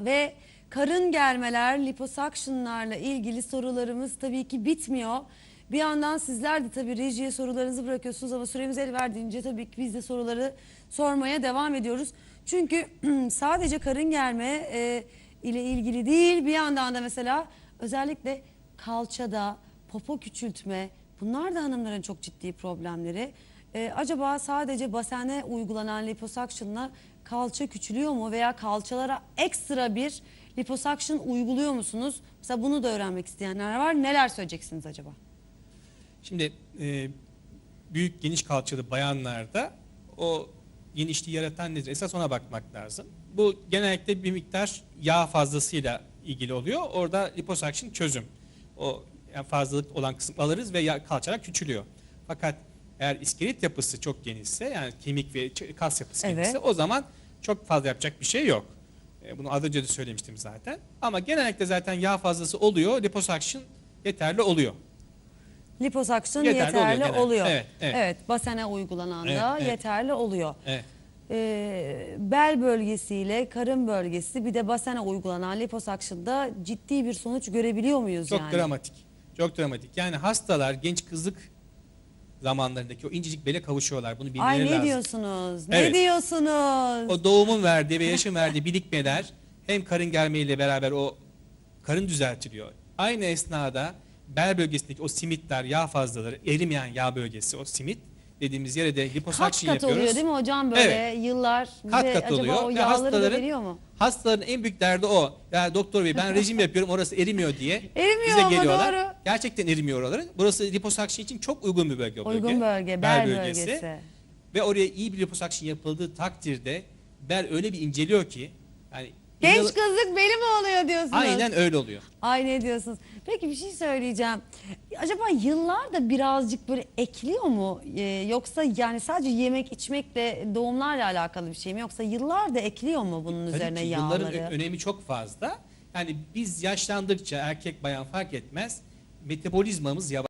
Ve karın germeler, liposuctionlarla ilgili sorularımız tabii ki bitmiyor. Bir yandan sizler de tabii rejiye sorularınızı bırakıyorsunuz ama süremiz el verdiğince tabii ki biz de soruları sormaya devam ediyoruz. Çünkü sadece karın germe e, ile ilgili değil bir yandan da mesela özellikle kalçada popo küçültme bunlar da hanımların çok ciddi problemleri. E, acaba sadece basene uygulanan liposuction'la kalça küçülüyor mu veya kalçalara ekstra bir liposuction uyguluyor musunuz? Mesela bunu da öğrenmek isteyenler var. Neler söyleyeceksiniz acaba? Şimdi e, büyük geniş kalçalı bayanlarda o genişliği yaratan nedir? Esas ona bakmak lazım. Bu genellikle bir miktar yağ fazlasıyla ilgili oluyor. Orada liposuction çözüm. O yani fazlalık olan kısmı alırız ve kalçalar küçülüyor. Fakat eğer iskelet yapısı çok genişse yani kemik ve kas yapısı Evet. genişse o zaman çok fazla yapacak bir şey yok. E, Bunu az önce de söylemiştim zaten. Ama genellikle zaten yağ fazlası oluyor. Liposuction yeterli oluyor. Liposuction Yeterli yeterli, oluyor oluyor. genelde. Evet, evet. basene uygulanan Evet, da evet. yeterli oluyor. Evet. Ee, bel bölgesiyle karın bölgesi bir de basene uygulanan liposuction'da ciddi bir sonuç görebiliyor muyuz Çok yani? dramatik. Çok dramatik. Yani hastalar genç kızlık zamanlarındaki o incecik bele kavuşuyorlar. Bunu bilmeleri Ay ne lazım. diyorsunuz? Ne Evet. diyorsunuz? O doğumun verdiği ve yaşın verdiği birikmeler hem karın germeyle beraber o karın düzeltiliyor. Aynı esnada bel bölgesindeki o simitler, yağ fazlaları, erimeyen yağ bölgesi, o simit dediğimiz yere de kat liposuction kat yapıyoruz. oluyor değil mi hocam böyle Evet. yıllar? Kat Ve kat acaba oluyor. o Ve yağları da hastaların- veriyor mu? Hastaların en büyük derdi o. Ya doktor bey ben rejim yapıyorum orası erimiyor diye. Erimiyor bize ama geliyorlar. doğru. Gerçekten erimiyor oraları. Burası liposuction için çok uygun bir bölge. Uygun bölge, bel bölgesi. Ve oraya iyi bir liposuction yapıldığı takdirde bel öyle bir inceliyor ki yani Genç kızlık beli mi oluyor diyorsunuz? Aynen öyle oluyor. Ay ne diyorsunuz? Peki bir şey söyleyeceğim. Acaba yıllar da birazcık böyle ekliyor mu? Ee, yoksa yani sadece yemek içmekle doğumlarla alakalı bir şey mi? Yoksa yıllar da ekliyor mu bunun Tabii üzerine ki yılların yağları? ö- önemi çok fazla. Yani biz yaşlandıkça erkek bayan fark etmez metabolizmamız yavaş.